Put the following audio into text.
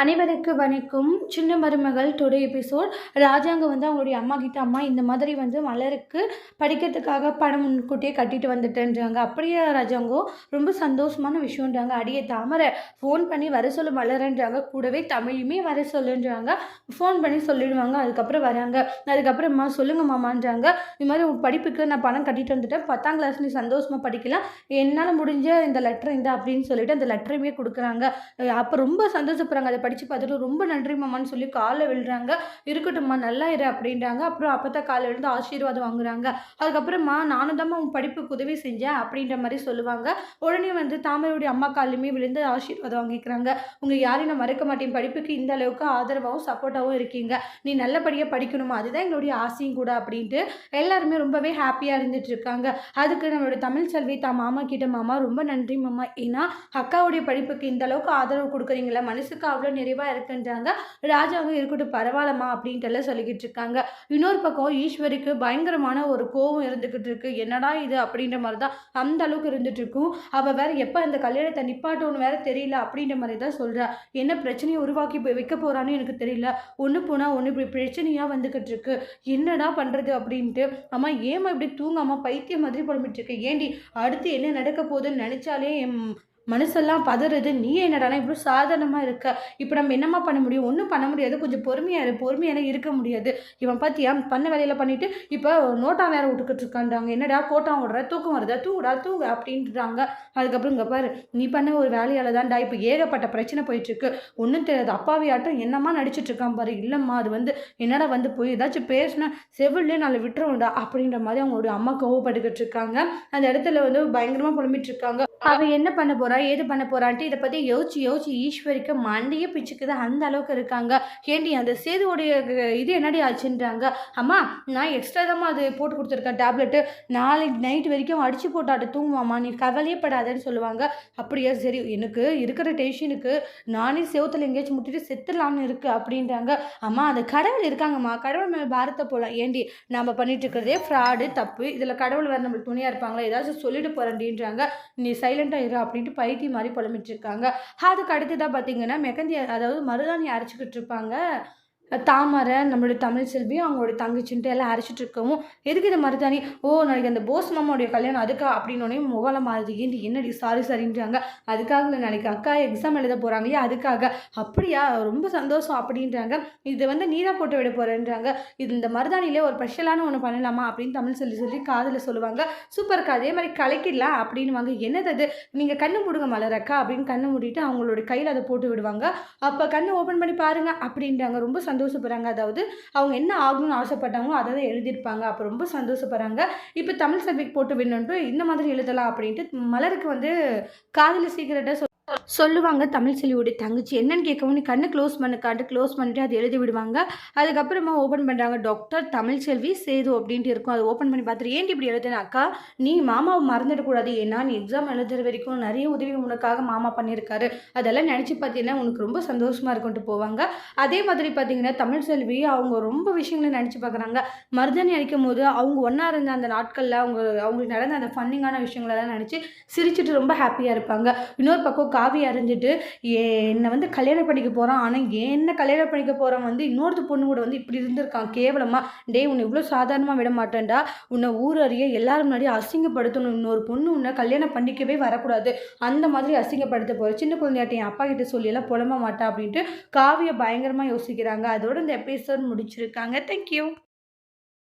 அனைவருக்கு வணக்கம். சின்ன மருமகள் டுடே எபிசோட். ராஜாங்க வந்து அவங்களுடைய அம்மா கிட்ட அம்மா இந்த மாதிரி வந்து மலருக்கு படிக்கிறதுக்காக பணம் முன்கூட்டியே கட்டிட்டு வந்துட்டேன்றாங்க. அப்படியே ராஜாங்கோ ரொம்ப சந்தோஷமான விஷயம்ன்றாங்க. அடியே தாமரை ஃபோன் பண்ணி வர சொல்ல மலரன்றாங்க. கூடவே தமிழுமே வர சொல்லுன்றாங்க. ஃபோன் பண்ணி சொல்லிடுவாங்க. அதுக்கப்புறம் வராங்க. அதுக்கப்புறமா சொல்லுங்க மாமான்றாங்க. இது மாதிரி உன் படிப்புக்கு நான் பணம் கட்டிட்டு வந்துட்டேன். பத்தாம் கிளாஸ் நீ சந்தோஷமாக படிக்கலாம். என்னால் முடிஞ்ச இந்த லெட்டர் இந்த அப்படின்னு சொல்லிட்டு அந்த லெட்டருமே கொடுக்குறாங்க. அப்போ ரொம்ப சந்தோஷப்படுறாங்க. அதை படித்து பார்த்துட்டு ரொம்ப நன்றி மாமான்னு சொல்லி காலை விழுறாங்க. இருக்கட்டும்மா நல்லா இரு அப்படின்றாங்க. அப்புறம் அப்போ தான் காலை விழுந்து ஆசீர்வாதம் வாங்குறாங்க. அதுக்கப்புறமா நானும் தான் உன் படிப்புக்கு உதவி செஞ்சேன் அப்படின்ற மாதிரி சொல்லுவாங்க. உடனே வந்து தாமரையுடைய அம்மா காலையுமே விழுந்து ஆசீர்வாதம் வாங்கிக்கிறாங்க. உங்கள் யாரையும் நான் மறக்க மாட்டேன். படிப்புக்கு இந்த அளவுக்கு ஆதரவாகவும் சப்போர்ட்டாகவும் இருக்கீங்க. நீ நல்லபடியாக படிக்கணுமா? அதுதான் எங்களுடைய ஆசையும் கூட அப்படின்ட்டு எல்லாருமே ரொம்பவே ஹாப்பியாக இருந்துட்டு இருக்காங்க. அதுக்கு நம்மளுடைய தமிழ் செல்வி தான் மாமா கிட்ட மாமா ரொம்ப நன்றி மாமா. ஏன்னா அக்காவுடைய படிப்புக்கு இந்த அளவுக்கு ஆதரவு கொடுக்குறீங்களா மனசுக்கு அவ்வளோ நிறைவாக இருக்குன்றாங்க. ராஜாவும் இருக்கட்டும் பரவாயில்லம்மா அப்படின்ட்டு எல்லாம் சொல்லிக்கிட்டு இருக்காங்க. இன்னொரு பக்கம் ஈஸ்வரிக்கு பயங்கரமான ஒரு கோவம் இருந்துக்கிட்டு இருக்கு. என்னடா இது அப்படின்ற மாதிரி தான் அந்த அளவுக்கு இருந்துட்டு இருக்கும். அவள் வேற எப்போ அந்த கல்யாணத்தை நிப்பாட்டோன்னு வேற தெரியல அப்படின்ற மாதிரி தான் சொல்கிறா என்ன பிரச்சனையை உருவாக்கி போய் வைக்க போகிறான்னு எனக்கு தெரியல. ஒன்று போனால் ஒன்று இப்படி பிரச்சனையாக வந்துக்கிட்டு இருக்கு. என்னடா பண்ணுறது அப்படின்ட்டு. அம்மா ஏமா இப்படி தூங்காமல் பைத்தியம் மாதிரி புலம்பிட்டு இருக்கு? ஏண்டி அடுத்து என்ன நடக்க போகுதுன்னு நினச்சாலே மனசெல்லாம் பதறுது. நீ என்னடானா இவ்வளோ சாதாரணமாக இருக்க? இப்போ நம்ம என்னம்மா பண்ண முடியும்? ஒன்றும் பண்ண முடியாது. கொஞ்சம் பொறுமையாக இரு. பொறுமையான இருக்க முடியாது. இவன் பார்த்தியா பண்ண வேலையில் பண்ணிவிட்டு இப்போ நோட்டா வேற விட்டுக்கிட்டு இருக்கான்றாங்க. என்னடா கோட்டான் விடுற தூக்கம் வருதா? தூங்குடா? தூங்கு அப்படின்றாங்க. அதுக்கப்புறம் இங்கே பாரு. நீ பண்ண ஒரு வேலையால் தான்டா. இப்போ ஏகப்பட்ட பிரச்சனை போயிட்டுருக்கு ஒன்றும் தெரியாது. அப்பாவியாட்டம் என்னம்மா நடிச்சிட்டு இருக்கான் பாரு. இல்லைம்மா அது வந்து என்னடா வந்து போய் ஏதாச்சும் பேசினா செவிலே நாளை விட்டுருவோம்டா அப்படின்ற மாதிரி அவங்களுடைய அம்மா கோவப்பட்டுக்கிட்டு இருக்காங்க. அந்த இடத்துல வந்து பயங்கரமாக புலம்பிட்டு இருக்காங்க. அவ என்ன பண்ண போறா ஏது பண்ண போறான்ட்டு இதை பத்தி யோசிச்சு யோசிச்சு ஈஸ்வரிக்கு மண்டையே பிச்சுக்குது. அந்த அளவுக்கு இருக்காங்க. ஏண்டி அந்த சேதுவோடைய இது என்னடி ஆச்சுன்றாங்க. அம்மா நான் எக்ஸ்ட்ரா தான் அது போட்டு கொடுத்துருக்கேன் டேப்லெட்டு நாளைக்கு நைட் வரைக்கும் அடிச்சு போட்டாட்டு தூங்குவாம்மா. நீ கவலையே படாதேன்னு சொல்லுவாங்க. அப்படியா சரி. எனக்கு இருக்கிற டென்ஷனுக்கு நானே செவத்தில் எங்கேயாச்சும் முட்டிட்டு செத்துடலாம்னு இருக்கு அப்படின்றாங்க. அம்மா அந்த கடவுள் இருக்காங்கம்மா. கடவுள் மேலே பாரத்தை போகலாம் ஏண்டி நம்ம பண்ணிட்டு இருக்கிறதே ஃப்ராடு தப்பு. இதில் கடவுள் வேறு நம்மளுக்கு துணியாக இருப்பாங்களா? ஏதாச்சும் சொல்லிட்டு போகிறேன்டின்றாங்க நீ சைலண்டாக இரு அப்படின்ட்டு பைத்தியம் மாதிரி புலம்பிட்டு இருக்காங்க. அதுக்கு அடுத்ததாக பார்த்தீங்கன்னா மெகந்தி அதாவது மருதாணி அரைச்சிக்கிட்டு இருப்பாங்க. தாமரை நம்மளுடைய தமிழ் செல்வி அவங்களோட தங்கச்சின்ட்டு எல்லாம் அரைச்சிட்டு இருக்கவும் எதுக்கு இது மருதாணி ஓ நாளைக்கு அந்த போஸ் மாமாவுடைய கல்யாணம் அதுக்கா அப்படின்னு முகலம் மாறுது. ஏன்டி என்னடி சாரி சாரின்றாங்க அதுக்காக நாளைக்கு அக்கா எக்ஸாம் எழுத போகிறாங்க இல்லையா அதுக்காக. அப்படியா? ரொம்ப சந்தோஷம் அப்படின்றாங்க. இது வந்து நீரா போட்டு விட போகிறேன்றாங்க இது இந்த மருதாணியிலே ஒரு ஸ்பெஷலான ஒன்று பண்ணலாமா அப்படின்னு தமிழ் சொல்லி சொல்லி காதில் சொல்லுவாங்க. சூப்பர்க்கா அதே மாதிரி கலக்கிடலாம் அப்படின்னுவாங்க. என்னது அது? நீங்கள் கண்ணு மூடுங்க மலரக்கா அப்படின்னு கண்ணு மூடிட்டு அவங்களோட கையில் அதை போட்டு விடுவாங்க. அப்போ கண்ணு ஓப்பன் பண்ணி பாருங்க அப்படின்றாங்க. ரொம்ப சந்தோஷம். சந்தோஷப்படுறாங்க. அதாவது அவங்க என்ன ஆகணும்னு ஆசைப்பட்டாங்களோ அதை தான் எழுதியிருப்பாங்க. அப்போ ரொம்ப சந்தோஷப்படுறாங்க. இப்போ தமிழ் சப்ஜெக்ட் போட்டு விடணுன்ட்டு இந்த மாதிரி எழுதலாம் அப்படின்ட்டு மலருக்கு வந்து காதில் சீக்கிரட்டாக சொல்லுவாங்க தமிழ் செல்வியோடைய தங்கச்சி. என்னன்னு கேட்கவும் நீ கண்ணு க்ளோஸ் பண்ணுக்காண்டு க்ளோஸ் பண்ணிட்டு அதை எழுதி விடுவாங்க. அதுக்கப்புறமா ஓப்பன் பண்ணுறாங்க டாக்டர் தமிழ் செல்வி சேது அப்படின்ட்டு இருக்கும். அதை ஓப்பன் பண்ணி பார்த்துட்டு ஏன்டி இப்படி எழுதுன அக்கா? நீ மாமாவை மறந்துடக்கூடாது ஏன்னா நீ எக்ஸாம் எழுதுற வரைக்கும் நிறைய உதவி உனக்காக மாமா பண்ணியிருக்காரு. அதெல்லாம் நினச்சி பார்த்தீங்கன்னா உனக்கு ரொம்ப சந்தோஷமாக இருக்கும்ட்டு போவாங்க. அதே மாதிரி பார்த்தீங்கன்னா தமிழ் செல்வி அவங்க ரொம்ப விஷயங்களை நினச்சி பார்க்குறாங்க. மருதாணி அடிக்கும் போது அவங்க ஒன்றா இருந்த அந்த நாட்களில் அவங்க அவங்களுக்கு நடந்த அந்த ஃபன்னிங்கான விஷயங்களெல்லாம் நினச்சி சிரிச்சிட்டு ரொம்ப ஹாப்பியாக இருப்பாங்க. இன்னொரு பக்கம் காவி அறிஞ்சிட்டு என்னை வந்து கல்யாணம் பண்ணிக்க போகிறான் ஆனால் என்ன கல்யாணம் பண்ணிக்க போகிறான் வந்து இன்னொருத்த பொண்ணு கூட வந்து இப்படி இருந்திருக்கான். கேவலமாக டேய் உன்னை இவ்வளோ சாதாரணமாக விட மாட்டேன்டா. உன்னை ஊர் அறிய எல்லாரும் முன்னாடி அசிங்கப்படுத்தணும். இன்னொரு பொண்ணு உன்னை கல்யாணம் பண்ணிக்கவே வரக்கூடாது. அந்த மாதிரி அசிங்கப்படுத்த போகிற சின்ன குழந்தையாட்ட என் அப்பா கிட்ட சொல்லியெல்லாம் புலம்ப மாட்டா அப்படின்ட்டு காவியை பயங்கரமாக யோசிக்கிறாங்க. அதோட இந்த எபிசோட் முடிச்சிருக்காங்க. தேங்க்யூ